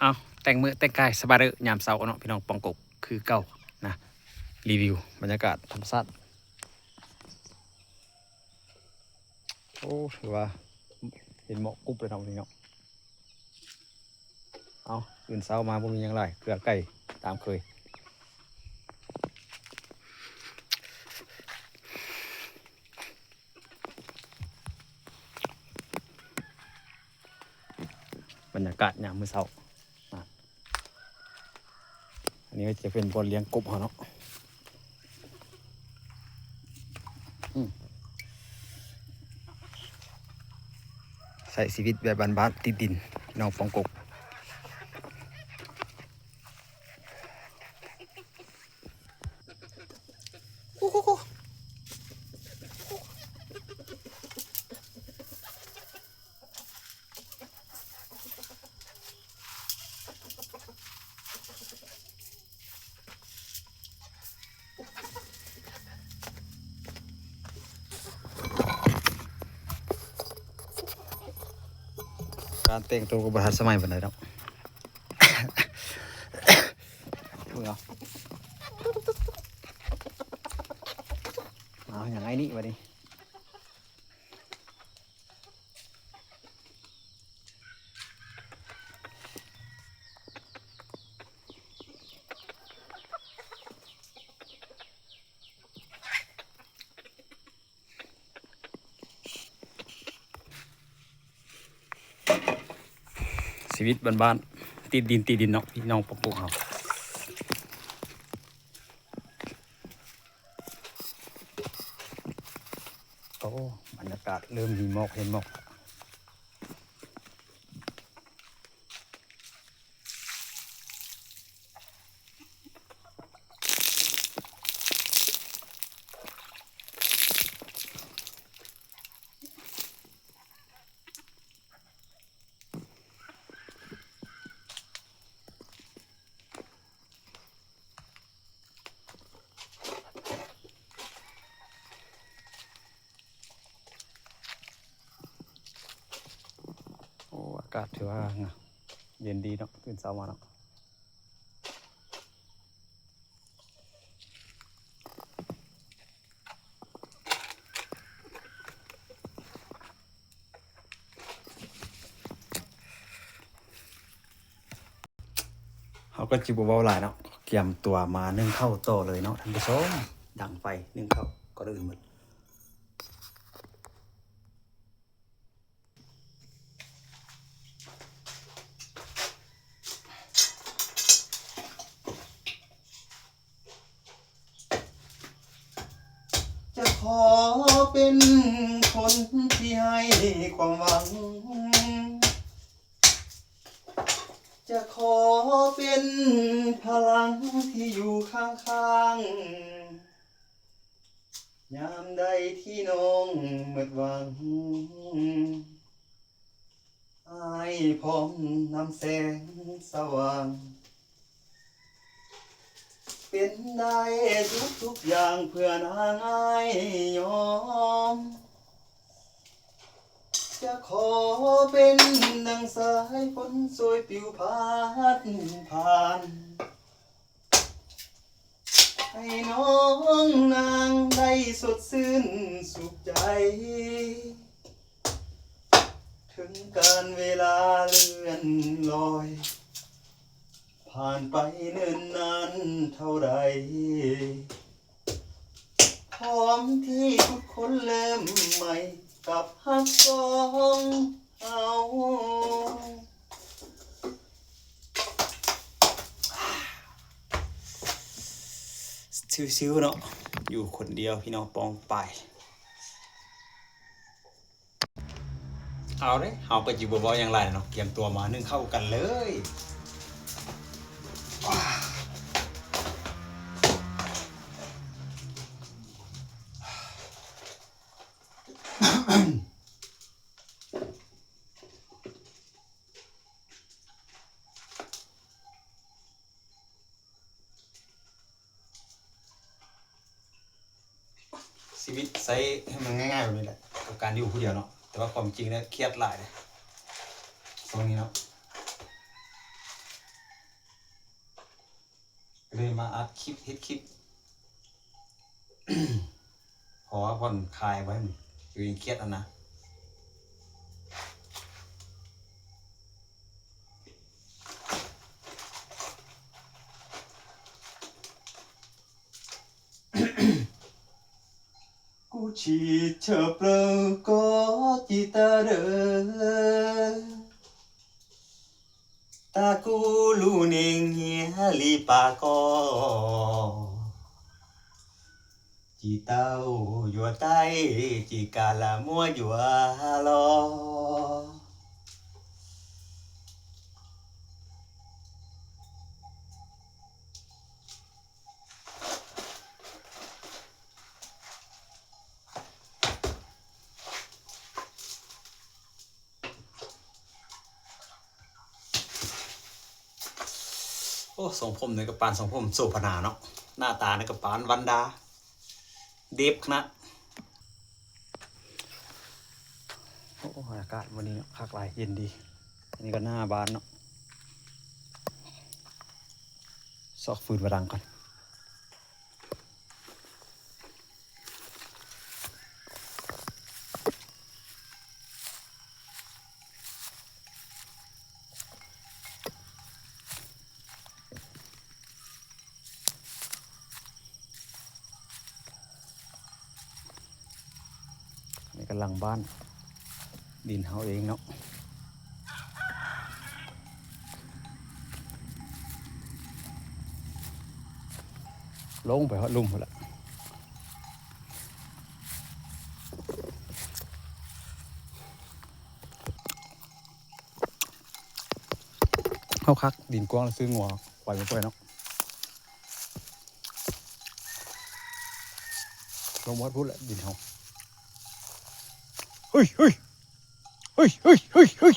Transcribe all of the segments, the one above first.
เอาแต่งมือแต่งกายสบายเด้อยามเสาร์เนาะพี่น้องปองกกคือเก่านะรีวิวบรรยากาศธรรมชาติโอ้ถือว่าเห็นหมอกกุ๊บเลยเนาะพี่น้องเอาตื่นเช้ามาบ่มีหยังไรเกลือไก่ตามเคยบรรยากาศยามมื้อเช้า นี่ก็จะเป็นบอลเลี้ยงกบเขาเนาะใส่ชีวิตแบบบ้านๆติดดินน้องฟองกบโอ้โห การแต่งตัวกับบทันสมัยปานใดเนาะ เบิ่งเอาเอาอย่างไอ้นี่วะนี่ ชีวิตบ้านๆติดดินติดดินเนาะพี่น้องปลูกเขาโอ้บรรยากาศเริ่มมีหมอกเห็นหมอกาศถือว่าเย็นดีเนาะตื่นเช้ามาเนาะเขาก็จิบเบาหลายเนาะเตรียมตัวมานึ่งเข้าโตเลยเนาะท่านผู้ชมดังไฟนึ่งเข้าก็อื่นหมด ขอเป็นคนที่ให้ความหวัง จะขอเป็นพลังที่อยู่ข้างๆ ยามใดที่น้องหมดหวังอายพร้อมนำแสงสว่าง เป็นได้ทุกทุกอย่างเพื่อนางอายยอม จะขอเป็นดังสายฝนสวยปิวพัดผ่าน ให้น้องนางได้สดชื่นสุขใจ ถึงการเวลาเลื่อนลอย ผ่านไปเนิ่นนานเท่าไรพร้อมที่ทุกคนเริ่มใหม่กับฮักสองเอาชิวๆเนาะอยู่คนเดียวพี่น้องปองไป เอาเลยเอาไปจิบเบาๆอย่างไรเนาะเตรียมตัวมานึ่งเข้ากันเลย ช้ให้มันง่ายๆแบบนี้แหละกับการอยู่ผู้เดียวเนาะแต่ว่าความจริงเนี่ยเครียดหลายเลยตรงนี้เนาะเลยมาอัดคลิปฮิตคลิปขอผ่อนคลายไว้มึงอยู่ยังเครียดอะนะ nhé li pa co Chỉ tao dùa tay chỉ cả là mua dùa lo โอ้ทรงผมในกระปานทรงผมโสพนาเนาะหน้าตาในกระปานวันดา เดฟนะโอ้อากาศวันนี้เนาะคักหลายเย็นดี อันนี้ก็หน้าบานเนาะซอกฟืนมาดังก่อน นี่กำลังบ้าน ดินเฮาเองเนาะลงไปฮอดลุ่มหมดละเข้าคักดินกว้างแล้วซื้องัวปล่อยมันไปเนาะลงวัดพุทธละดินเฮา เฮ้ยเฮ้ยเฮ้ยเฮ้ยเฮ้ยเฮ้ย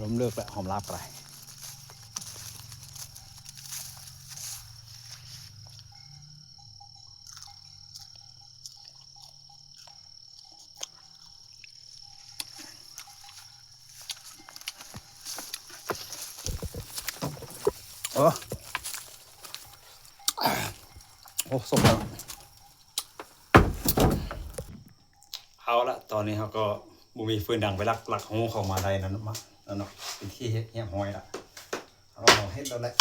ล้มเลิกแล้วหอมลาบไปเออ โอ้สมแล้วเอาละตอนนี้เขาก็บุมีฟืนดังไปลักลักหูเข้ามาได้นั่นมานั่นเนาะเป็นที่เฮ็ดเหี้ยหอยละเอาเราเฮ็ดแล้วแหละ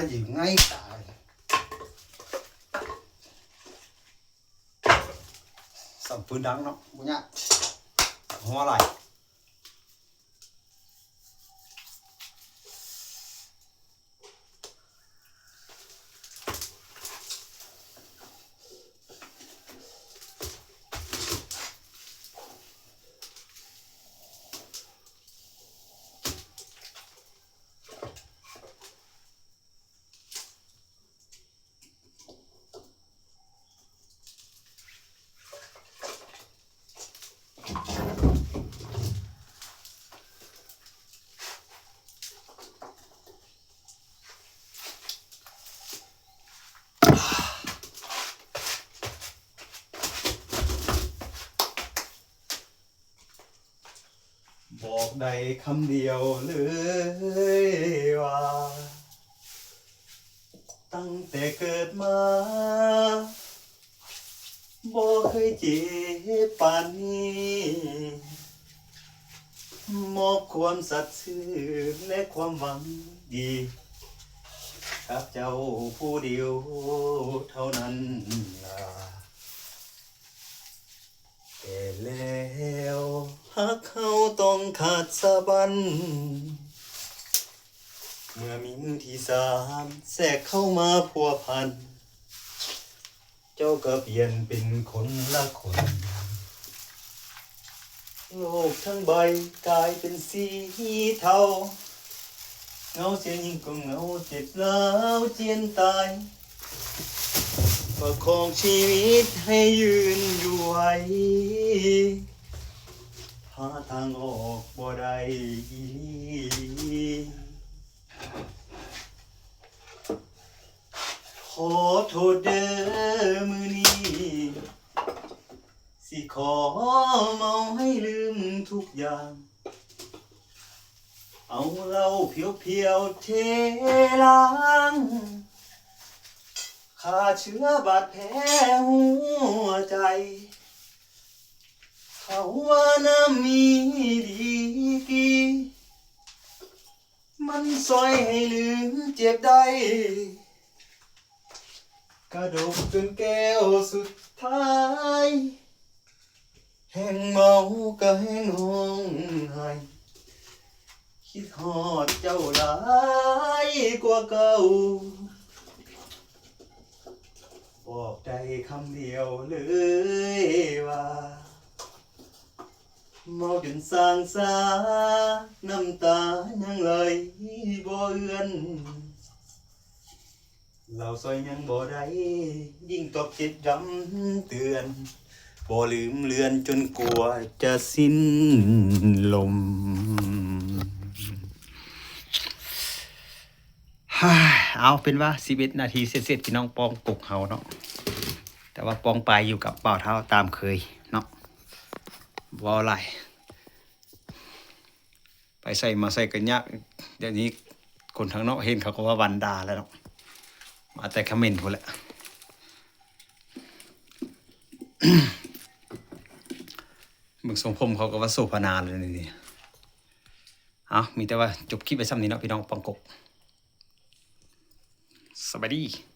ว่าได้อยู่ง่ายตายสั่งฟืนดังเนาะบุญยะหัว อกได้คำเดียวเลยว่า ตั้งแต่เกิดมาบ่เคยเจ็บปานนี้มอบความสัตย์ซื่อและความหวังดีกับเจ้าผู้เดียวเท่านั้นล่ะแต่แล้ว หากเขาต้องขาดสะบัน เมื่อมีมือที่สามแทรกเข้ามาพัวพัน เจ้าก็เปลี่ยนเป็นคนละคน โลกทั้งใบกลายเป็นสีเทาเงาเสียยิ่งก็เงาเจ็บแล้วเจียนตายประคองชีวิตให้ยืนอยู่ไว้าทางออกบ่ได้อีลีขอโทษเด้อมือนี้สิขอเมาให้ลืมทุกอย่าง เอาเหล้าเพียวเพียวๆเทล้างฆ่าเชื้อบาดแผลหัวใจ เขาว่าน้ำมีดีกีมันซอยให้ลืมเจ็บได้ กระดกจนแก้วสุดท้าย แห้งเมาก็แห้งห้องไห้คิดฮอดเจ้าหลายกว่าเก่า บอกได้คำเดียวเลยว่า เมาจนสางสาน้ำตายังไหลบ่เอือนเราซอยยังบ่ได้ยิ่งตอบจิตดำเตือนบ่ลืมเลือนจนกลัวจะสิ้นลมฮ่าเอาเป็นว่า11นาทีเสร็จๆพี่น้องปองปลุกเฮาเนาะแต่ว่าปองไปอยู่กับเป่าเท้าตามเคย เนาะบ่อะไรไปใส่มาใส่กันยากเดี๋ยวนี้คนทางนอกเห็นเขาก็ว่าวันดาแล้วเนาะมาแต่คอมเมนต์พุ่นแหละมึงทรงผมเขาก็ว่าโซพนาเลยนี่เอามีแต่ว่าจบคลิปไปซ้ำนี้เนาะพี่น้องปังกกสวัสดี